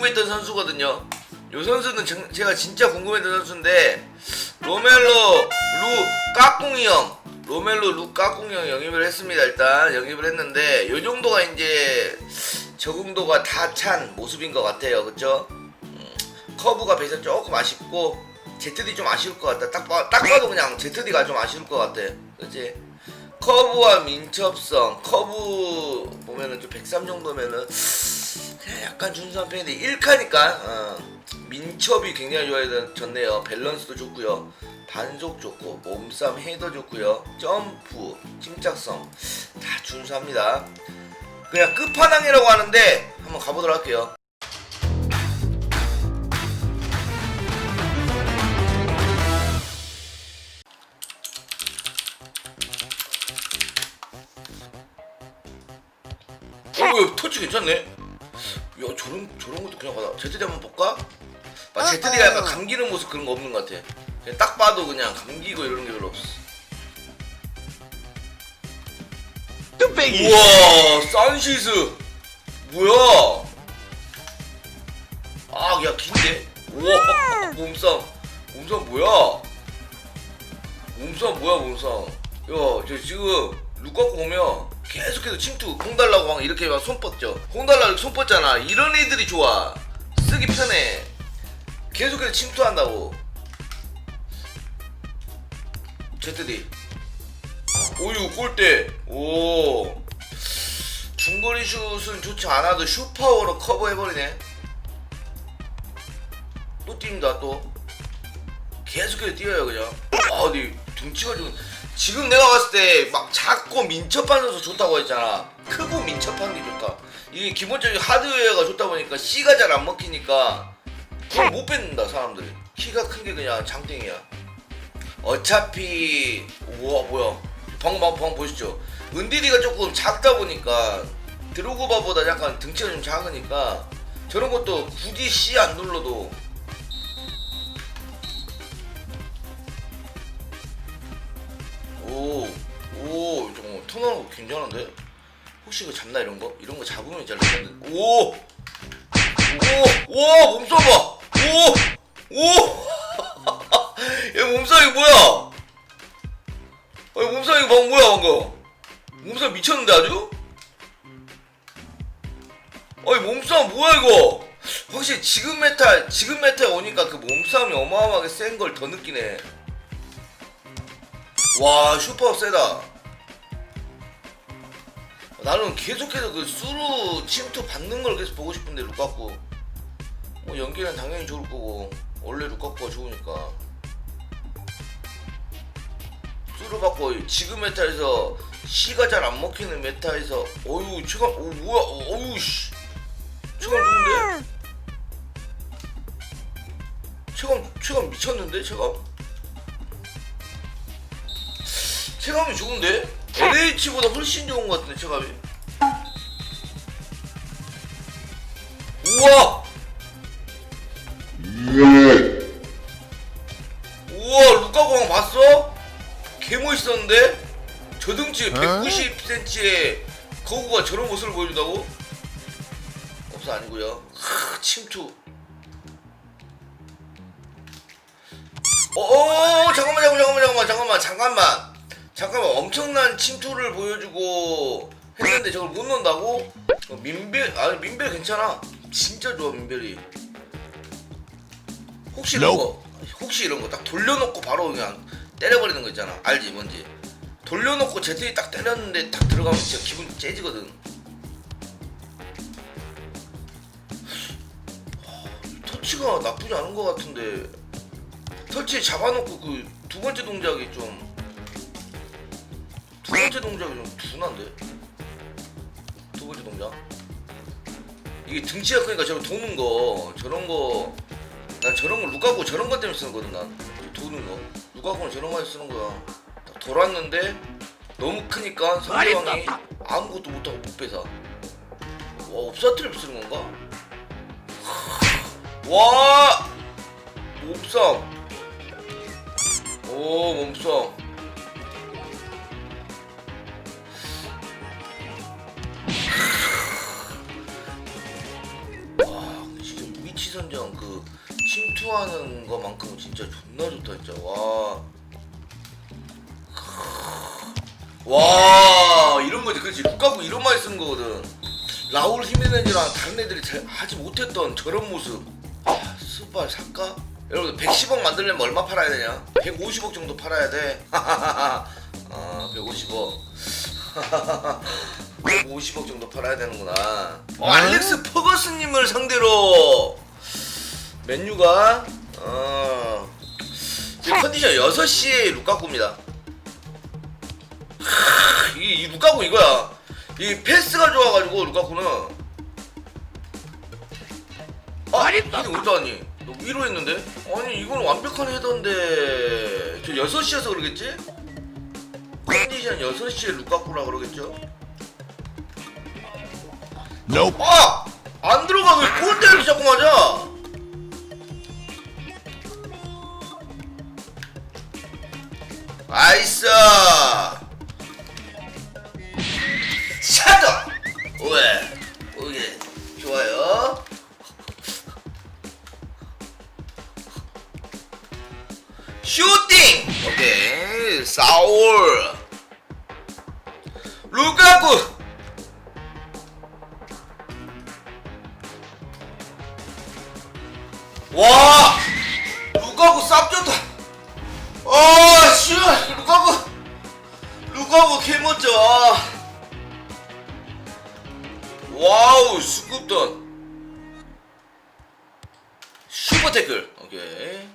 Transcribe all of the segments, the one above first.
궁금했던 선수거든요. 요 선수는 정- 제가 진짜 궁금했던 선수인데 로멜로 루 까꿍이 형 로멜로 루 까꿍이 형 영입을 했습니다. 일단 영입을 했는데 요 정도가 이제 적응도가 다 찬 모습인 것 같아요. 그쵸? 음, 커브가 배서 조금 아쉽고 ZD 좀 아쉬울 것 같다. 딱, 봐, 딱 봐도 그냥 ZD가 좀 아쉬울 것 같아. 그치? 커브와 민첩성, 커브 보면은 좀 103 정도면은 약간 준수한 편인데 1카니까 어, 민첩이 굉장히 좋아졌네요. 밸런스도 좋고요. 반속 좋고 몸싸움 헤더 좋고요. 점프, 침착성 다 준수합니다. 그냥 끝판왕이라고 하는데 한번 가보도록 할게요. 어, 야, 터치 괜찮네. 야, 저런 저런 것도 그냥 받아. ZD 한번 볼까? 막 ZD가 약간 감기는 모습 그런 거 없는 것 같아. 그냥 딱 봐도 그냥 감기고 이런 게 별로 없어. 뚝배기 우와, 산시즈. 뭐야? 아, 야, 긴데? 우와, 몸싸움. 몸싸움 뭐야? 몸싸움 뭐야, 몸싸움. 야, 저 지금 루카쿠 보면 계속해서 침투, 공 달라고 막 이렇게 막 손 뻗죠. 공 달라고 손 뻗잖아. 이런 애들이 좋아. 쓰기 편해. 계속해서 침투한다고. ZD. 오유 골대 오 중거리 슛은 좋지 않아도 슈파워로 커버해버리네 또 뛴다 또 계속해서 뛰어요 그냥 아 근데 등치가 좀 지금 내가 봤을 때 막 작고 민첩한 선수 좋다고 했잖아. 크고 민첩한 게 좋다. 이게 기본적인 하드웨어가 좋다 보니까 C가 잘 안 먹히니까 그걸 못 뺏는다 사람들이. 키가 큰 게 그냥 장땡이야. 어차피 우와 뭐야. 방금 방, 방금 보시죠. 은디디가 조금 작다 보니까 드로그바보다 약간 등치가 좀 작으니까 저런 것도 굳이 C 안 눌러도 괜찮은데? 혹시 이거 잡나 이런 거? 이런 거 잡으면 잘 되는데 오오오! 몸싸움 봐 오오! 야 몸싸움이 뭐야? 아니 몸싸움이 방 뭐야 방금? 몸싸움 미쳤는데 아주? 아니 몸싸움 뭐야 이거? 확실히 지금 메타 지금 메타에 오니까 그 몸싸움이 어마어마하게 센 걸 더 느끼네. 와 슈퍼 세다 나는 계속해서 그 수루 침투 받는 걸 계속 보고 싶은데 루카쿠. 뭐 연기는 당연히 좋을 거고 원래 루카쿠가 좋으니까. 수루 받고 지금 메타에서 C가 잘 안 먹히는 메타에서 어유 체감 오 뭐야 어유 씨. 체감 좋은데? 체감 체감 미쳤는데 체감 체감이 좋은데 LH보다 훨씬 좋은 것 같은데 체감이 우와 우와 루카고 형 봤어? 개 멋있었는데? 저 등치 190cm에 거구가 저런 모습을 보여준다고? 없어 아니고요 크, 침투 어어 잠깐만 잠깐만 잠깐만 잠깐만 잠깐만 잠깐만 엄청난 침투를 보여주고 했는데 저걸 못 넣는다고? 어, 민별 아니 민별 괜찮아. 진짜 좋아 민별이. 혹시 이런 거 혹시 이런 거 딱 돌려놓고 바로 그냥 때려버리는 거 있잖아. 알지 뭔지? 돌려놓고 제트리 딱 때렸는데 딱 들어가면 진짜 기분 째지거든. 하, 터치가 나쁘지 않은 것 같은데. 터치 잡아놓고 그 두 번째 동작이 좀 두 번째 동작이 좀 둔한데? 두 번째 동작? 이게 등치가 크니까 저런 도는 거 저런 거 난 저런 거 루카쿠 저런 것 때문에 쓰는 거든 난. 도는 거. 루카쿠는 저런 거 쓰는 거야. 딱 돌았는데 너무 크니까 상대방이 아무것도 못하고 못 뺏어. 와 옵사트를 쓰는 건가? 와! 몸싸움. 오 몸싸움 위치 선정 그 침투하는 거만큼은 진짜 존나 좋다 진짜. 와. 와 이런 거지. 그렇지. 루카쿠 이런 말이 쓰는 거거든. 라울 히메네즈랑 다른 애들이 잘 하지 못했던 저런 모습. 아 스발 살까? 여러분들 110억 만들려면 얼마 팔아야 되냐? 150억 정도 팔아야 돼. 아 150억. 150억 정도 팔아야 되는구나. 어, 알렉스 퍼거스님을 상대로 맨유가 어 지금 컨디션 6시에 루카쿠입니다 이, 이 루카쿠 이거야. 이 패스가 좋아가지고 루카쿠는. 아, 헤딩 어디다 왔니? 너 위로 했는데? 아니 이건 완벽한 헤더인데 저 6시여서 그러겠지? 컨디션 6시에 루카쿠라 그러겠죠? Nope. 아! 안 들어가 왜 골대를 자꾸 맞아? 나이스! 샤더! 왜? 오케이 좋아요 슈팅! 오케이 사울 루카쿠 와 루카쿠 쌉 좋다 아씨 루카쿠 루카쿠 개멋져 와우 스쿱던 슈퍼 태클 오케이.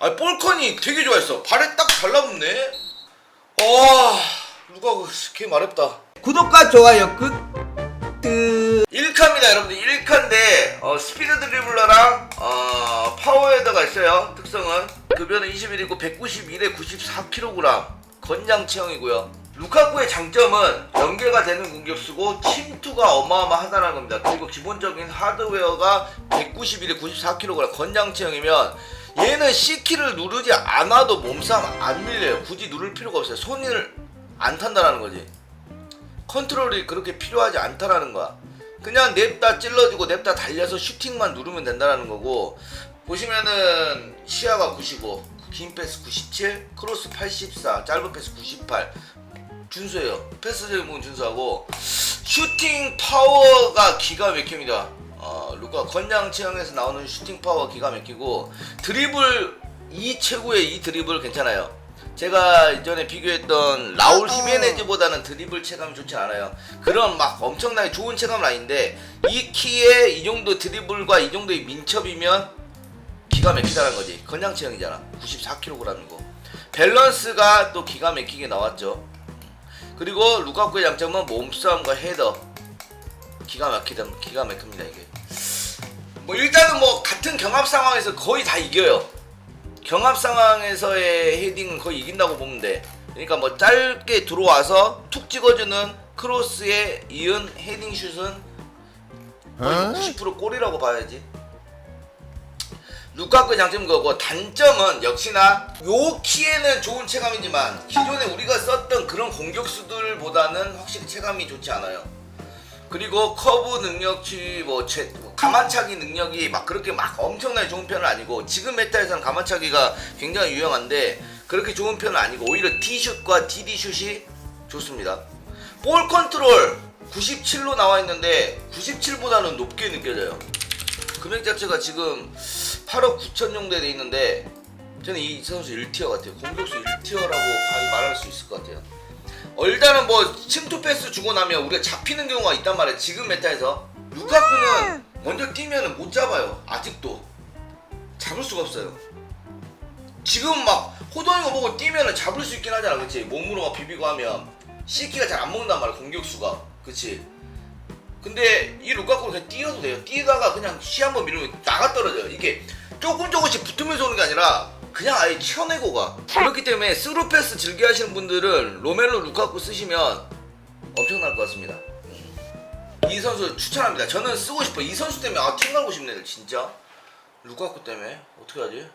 아 볼컨이 되게 좋아했어. 발에 딱 달라붙네. 와 루카쿠 개 마렵다. 구독과 좋아요 끝. 끝. 1카입니다 여러분들. 1카인데 어, 스피드 드리블러랑 어, 파워헤더가 있어요. 특성은 급여는 21이고 191에 94kg 건장 체형이고요. 루카쿠의 장점은 연계가 되는 공격수고 침투가 어마어마하다는 겁니다. 그리고 기본적인 하드웨어가 191에 94kg 건장 체형이면 얘는 C키를 누르지 않아도 몸싸움 안 밀려요. 굳이 누를 필요가 없어요. 손을 안 탄다는 거지. 컨트롤이 그렇게 필요하지 않다라는 거야. 그냥 냅다 찔러주고 냅다 달려서 슈팅만 누르면 된다라는 거고 보시면은 시야가 95, 긴 패스 97, 크로스 84, 짧은 패스 98 준수해요. 패스적인 부분 준수하고 슈팅 파워가 기가 막힙니다. 어, 루카 건장 체형에서 나오는 슈팅 파워 기가 막히고 드리블 이 최고의 이 드리블 괜찮아요. 제가 이전에 비교했던 라울 히메네즈보다는 드리블 체감이 좋지 않아요. 그런 막 엄청나게 좋은 체감은 아닌데 이 키에 이 정도 드리블과 이 정도의 민첩이면 기가 막히다는 거지. 건장 체형이잖아. 94kg이고 밸런스가 또 기가 막히게 나왔죠. 그리고 루카쿠의 장점은 몸싸움과 헤더 기가 막히다 기가 막힙니다 이게. 뭐 일단은 뭐 같은 경합 상황에서 거의 다 이겨요. 경합 상황에서의 헤딩은 거의 이긴다고 보면 돼. 그러니까 뭐 짧게 들어와서 툭 찍어주는 크로스에 이은 헤딩 슛은 거의 90% 골이라고 봐야지. 루카쿠의 장점은 그거고 단점은 역시나 요 키에는 좋은 체감이지만 기존에 우리가 썼던 그런 공격수들보다는 확실히 체감이 좋지 않아요. 그리고 커브 능력치 뭐, 제, 뭐 가만차기 능력이 막 그렇게 막 엄청나게 좋은 편은 아니고 지금 메타에서는 가만차기가 굉장히 유용한데 그렇게 좋은 편은 아니고 오히려 T슛과 DD슛이 좋습니다. 볼 컨트롤 97로 나와 있는데 97보다는 높게 느껴져요. 금액 자체가 지금 8억 9천 정도에 돼 있는데 저는 이 선수 1티어 같아요. 공격수 1티어라고 거의 말할 수 있을 것 같아요. 어, 일단은 뭐 침투 패스 주고 나면 우리가 잡히는 경우가 있단 말이에요. 지금 메타에서 루카쿠는 먼저 뛰면은 못 잡아요. 아직도 잡을 수가 없어요. 지금 막 호동이 거 보고 뛰면은 잡을 수 있긴 하잖아, 그렇지? 몸으로 막 비비고 하면 C키가 잘 안 먹는단 말이야, 공격수가, 그렇지? 근데 이 루카쿠는 그냥 뛰어도 돼요. 뛰다가 그냥 시 한번 밀으면 나가 떨어져요. 이게 조금 조금씩 붙으면서 오는 게 아니라 그냥 아예 쳐내고 가. 그렇기 때문에 스루 패스 즐겨 하시는 분들은 로멜로 루카쿠 쓰시면 엄청날 것 같습니다. 음. 이 선수 추천합니다. 저는 쓰고 싶어. 이 선수 때문에 아, 팀 가고 싶네, 진짜. 루카쿠 때문에 어떻게 하지?